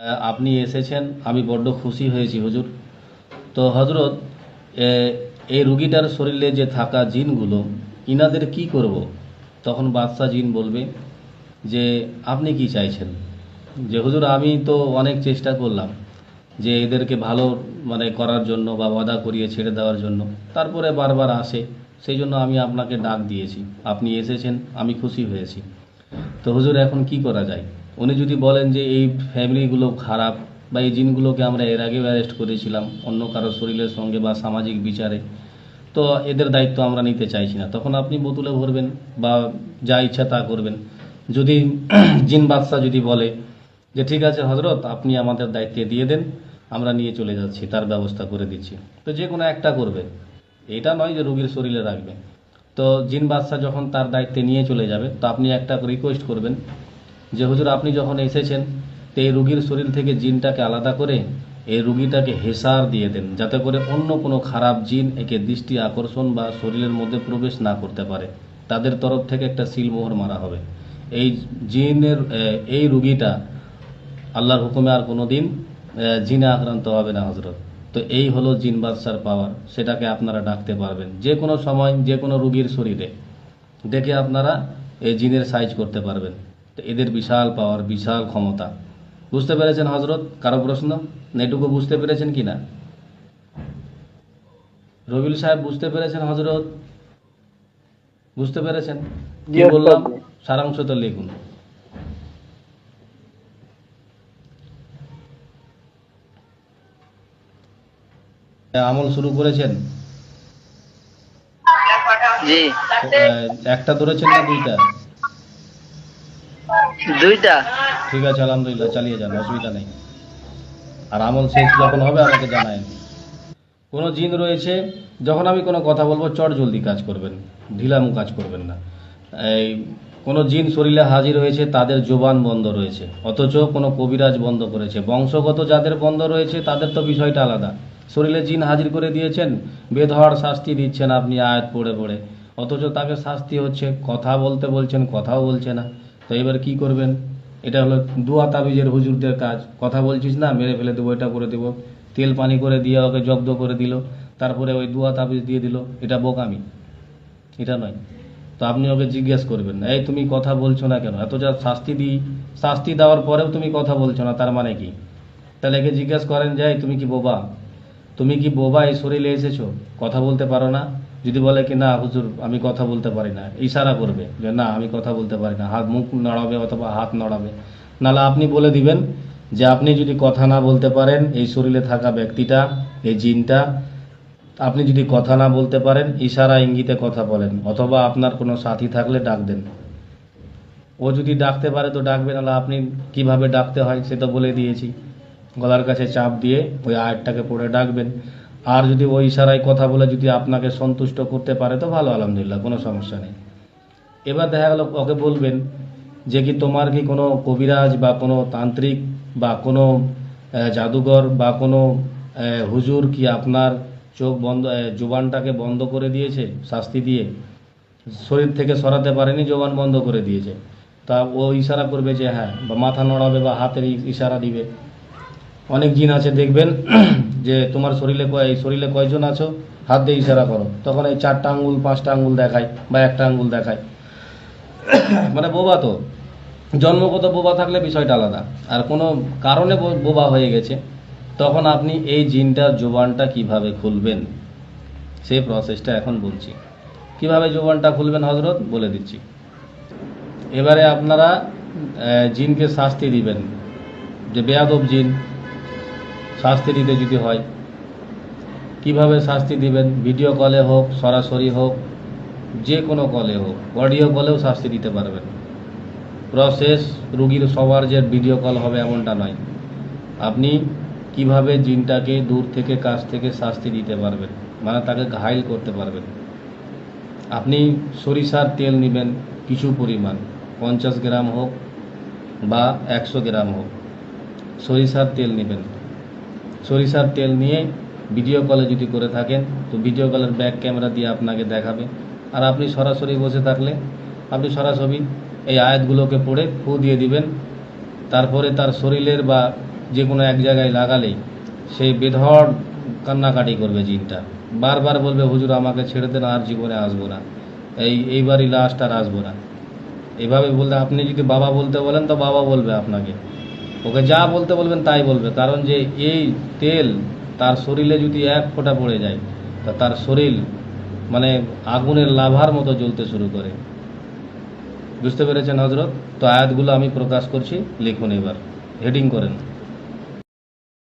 আপনি এসেছেন, আমি বড্ড খুশি হয়েছি, হুজুর। তো হজরত এই রুগীটার শরীরে যে থাকা জিনগুলো, ইনাদের কি করব? তখন বাদশাহ জিন বলবে যে, আপনি কি চাইছেন? যে, হুজুর, আমি তো অনেক চেষ্টা করলাম যে, এদেরকে ভালো মানে করার জন্য বা ওয়াদা করিয়ে ছেড়ে দেওয়ার জন্য। তারপরে বারবার আসে, সেই জন্য আমি আপনাকে ডাক দিয়েছি। আপনি এসেছেন, আমি খুশি হয়েছি। তো হুজুর, এখন কি করা যায়? উনি যদি বলেন যে এই ফ্যামিলিগুলো খারাপ বা এই জিনগুলোকে আমরা এর আগেও অ্যারেস্ট করেছিলাম, অন্য কারও শরীরের সঙ্গে বা সামাজিক বিচারে, তো এদের দায়িত্ব আমরা নিতে চাইছি না। তখন আপনি বোতলে ভরবেন বা যা ইচ্ছা তা করবেন। যদি জিন বাদশাহ যদি বলে যে, ঠিক আছে হজরত আপনি আমাদের দায়িত্বে দিয়ে দেন, আমরা নিয়ে চলে যাচ্ছি, তার ব্যবস্থা করে দিচ্ছি। তো যে কোনো একটা করবে। এটা নয় যে রোগীর শরীরে রাখবে। তো জিন বাদশাহ যখন তার দায়িত্বে নিয়ে চলে যাবে, তো আপনি একটা রিকোয়েস্ট করবেন যে হুজুর, আপনি যখন এসেছেন, তো এই রুগীর শরীর থেকে জিনটাকে আলাদা করে এই রুগীটাকে হেসার দিয়ে দেন, যাতে করে অন্য কোনো খারাপ জিন একে দৃষ্টি আকর্ষণ বা শরীরের মধ্যে প্রবেশ না করতে পারে। তাদের তরফ থেকে একটা সিলমোহর মারা হবে। এই জিনের এই রুগীটা আল্লাহর হুকুমে আর কোনো দিন জিনে আক্রান্ত হবে না হজরত তো এই হলো জিন বাদশার পাওয়ার। সেটাকে আপনারা ডাকতে পারবেন। যে কোনো সময়, যে কোনো রুগীর শরীরে। দেখে আপনারা এই জিনের সাইজ করতে পারবেন। তো এদের বিশাল পাওয়ার বিশাল ক্ষমতা। বুঝতে পেরেছেন হজরত কারও প্রশ্ন? এটুকু বুঝতে পেরেছেন কি না রবিউল সাহেব বুঝতে পেরেছেন হজরত বুঝতে পেরেছেন? কি বললাম? সারাংশ তো লিখুন। আমল শুরু করেছেন? আহ, একটা ধরেছেন না দুইটা? দুইটা? ঠিক আছে, আলহামদুলিল্লাহ, চালিয়ে যান, অসুবিধা নেই। আর আমল শেষ যখন হবে, আমাকে জানায়েন। কোনো জিন রয়েছে, যখন আমি কোনো কথা বলব, চট জলদি কাজ করবেন ঢিলামু কাজ করবেন না। এই, কোনো জিন শরীরে হাজির হয়েছে তাদের জোবান বন্ধ রয়েছে, অথচ কোনো কবিরাজ বন্ধ করেছে। বংশগত যাদের বন্ধ রয়েছে, তাদের তো বিষয়টা আলাদা। শরীরে জিন হাজির করে দিয়েছেন, বেধড় শাস্তি দিচ্ছেন আপনি, আয়াত পড়ে পড়ে। অথচ তাকে শাস্তি হচ্ছে, কথা বলতে বলছেন, কথাও বলছে না। তো এবার কি করবেন? এটা হলো দুয়া তাবিজের হুজুরদের কাজ। কথা বলছিস না? মেরে ফেলে দেবো, এটা করে দেবো। তেল পানি করে দিয়ে ওকে জব্দ করে দিল। তারপরে ওই দুয়া তাবিজ দিয়ে দিল। এটা বোকামি। এটা নয়। তো আপনি ওকে জিজ্ঞেস করবেন, এই তুমি কথা বলছো না কেন? এত যা শাস্তি দিই, শাস্তি দেওয়ার পরেও তুমি কথা বলছো না, তার মানে কি? তাহলে একে জিজ্ঞেস করেন যে তুমি কি বোবা? তুমি কি বোবা? এই শরীরে এসেছ? কথা বলতে পারো না? যদি বলে কি, না, হুজুর, আমি কথা বলতে পারি না। ইশারা করবে যে, না, আমি কথা বলতে পারি না। হাত, মুখ নড়াবে অথবা হাত নড়াবে। নাহলে আপনি বলে দিবেন যে, আপনি যদি কথা না বলতে পারেন, এই শরীরে থাকা ব্যক্তিটা, এই জিনটা, আপনি যদি কথা না বলতে পারেন, ইশারা ইঙ্গিতে কথা বলেন। অথবা আপনার কোনো সাথী থাকলে ডাক দেন। ও যদি ডাকতে পারে তো ডাকবে, নাহলে আপনি কীভাবে ডাকতে হয় সে তো বলে দিয়েছি। গলার কাছে চাপ দিয়ে ওই আয়াতটাকে পড়ে ডাকবেন। আর যদি ওই ইশারায় কথা বলে যদি আপনাকে সন্তুষ্ট করতে পারে, তো ভালো, আলহামদুলিল্লাহ, কোনো সমস্যা নেই। এবার দেখা গেল, ওকে বলবেন যে কি তোমার কি কোনো কবিরাজ বা কোনো তান্ত্রিক বা কোনো জাদুঘর বা কোনো হুজুর কি আপনার চোখ বন্ধ জোবানটাকে বন্ধ করে দিয়েছে শাস্তি দিয়ে? শরীর থেকে সরাতে পারেনি, জোবান বন্ধ করে দিয়েছে। তা ও ইশারা করবে যে হ্যাঁ বা মাথা নড়াবে বা হাতের ইশারা দিবে। অনেক জিন আছে, দেখবেন, যে তোমার শরীরে কয়, শরীরে কয়জন আছো? হাত দিয়ে ইশারা করো। তখন এই চারটা আঙ্গুল, পাঁচটা আঙ্গুল দেখায় বা একটা আঙ্গুল দেখায়। মানে বোবা তো। জন্মগত বোবা থাকলে বিষয়টা আলাদা। আর কোনো কারণে বোবা হয়ে গেছে, তখন আপনি এই জিনটার জোবানটা কীভাবে খুলবেন? সেই প্রসেসটা এখন বলছি। কীভাবে জোবানটা খুলবেন হজরত বলে দিচ্ছি। এবারে আপনারা জিনকে শাস্তি দিবেন। যে বেয়াদব জিন শাস্তি দিতে যদি হয়, কীভাবে শাস্তি দিবেন? ভিডিও কলে হোক, সরাসরি হোক, যে কোনো কলে হোক, অডিও কলেও শাস্তি দিতে পারবেন। প্রসেস রুগীর সবার যে ভিডিও কল হবে এমনটা নয়। আপনি কীভাবে জিনটাকে দূর থেকে, কাছ থেকে শাস্তি দিতে পারবেন? মানে তাকে ঘাইল করতে পারবেন। আপনি সরিষার তেল নেবেন কিছু পরিমাণ, পঞ্চাশ গ্রাম হোক বা একশো গ্রাম হোক, সরিষার তেল নেবেন। সরিষার তেল নিয়ে ভিডিও কলে যদি করে থাকেন, তো ভিডিও কলের ব্যাক ক্যামেরা দিয়ে আপনাকে দেখাবে। আর আপনি সরাসরি বসে থাকলে, আপনি সরাসরি এই আয়াতগুলোকে পড়ে ফু দিয়ে দিবেন। তারপরে তার শরীরের বা যে কোনো এক জায়গায় লাগালেই সেই বেধড় কান্নাকাটি করবে জিনটা। বারবার বলবে, হুজুর, আমাকে ছেড়ে দেন, আর জীবনে আসব না। এই, এইবারই লাস্ট আর আসব না। এভাবে বলতে আপনি যদি বাবা বলতে বলেন, তো বাবা বলবে আপনাকে। ওকে যা বলতে বলবেন তাই বলবে। কারণ যে এই তেল তার শরীরে যদি এক ফোঁটা পড়ে যায়, তা তার শরীর মানে আগুনের লাভার মতো জ্বলতে শুরু করে। বুঝতে পেরেছেন হজরত তো আয়াতগুলো আমি প্রকাশ করছি, লিখুন এবার। হেডিং করেন।